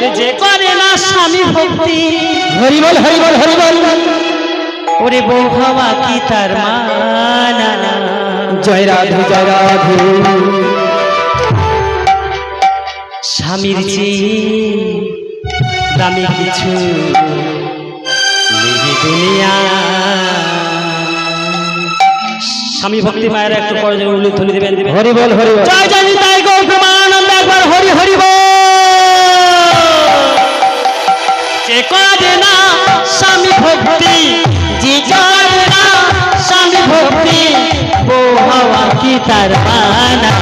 ওরে যে করে না স্বামী ভক্তি। হরি বল হরি বল হরি বল ওরে বউ হওয়া কি তার মানা জয় রাধে জয় রাধে। স্বামীর চেয়ে দামি কিছু দুনিয়া। স্বামী ভক্তি মায়ের একটু পরে উল্লেখ ধরে দেবেন হরি বল হরি বল জয় জয় তাই গো প্রমানন্দ একবার হরি হরি বল। করে না স্বামী ভক্তি। যে করে স্বামী ভক্তি। ও হওয়া কি তার মানা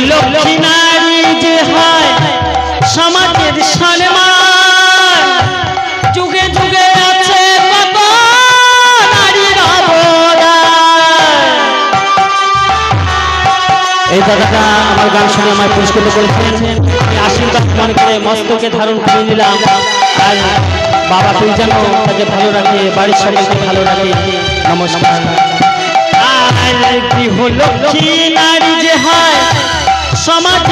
গৃহলক্ষ্মী নারী যে হয় সমাজের সম্মান। যুগে যুগে আছে কত নারীর। এই দাদাটা আমার গান শুনে আমায় পুরস্কৃত করেছেন আশীর্বাদ মনে করে মস্তকে ধারণ করে নিলাম। আর বাবা তুই যেন তাকে ভালো রাখে বাড়ির সবাইকে ভালো রাখে। নমস্কার। আর গৃহলক্ষ্মী নারী যে হয় সমাজের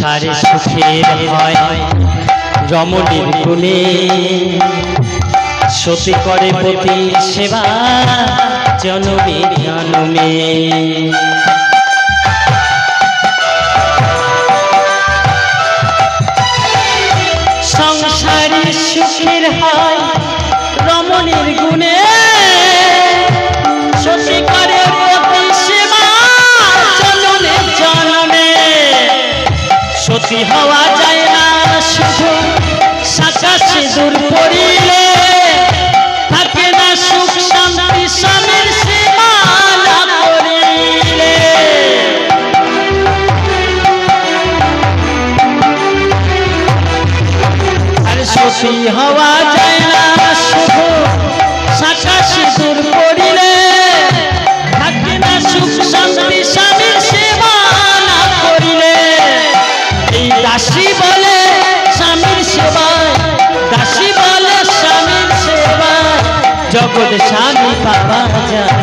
সংসারে সুখের হয় রমণীর গুণে সতী করে পতি সেবা জনমে জনমে। সংসারে সুখের হয়, রমণীর গুণে সতী হওয়া যায় না শুধু সাকা সিঁদুর পরিলে থাকে না সুখ শান্তি স্বামীর হওয়া যায় না শুধু সাকা জগৎ স্বামী বাবা যায়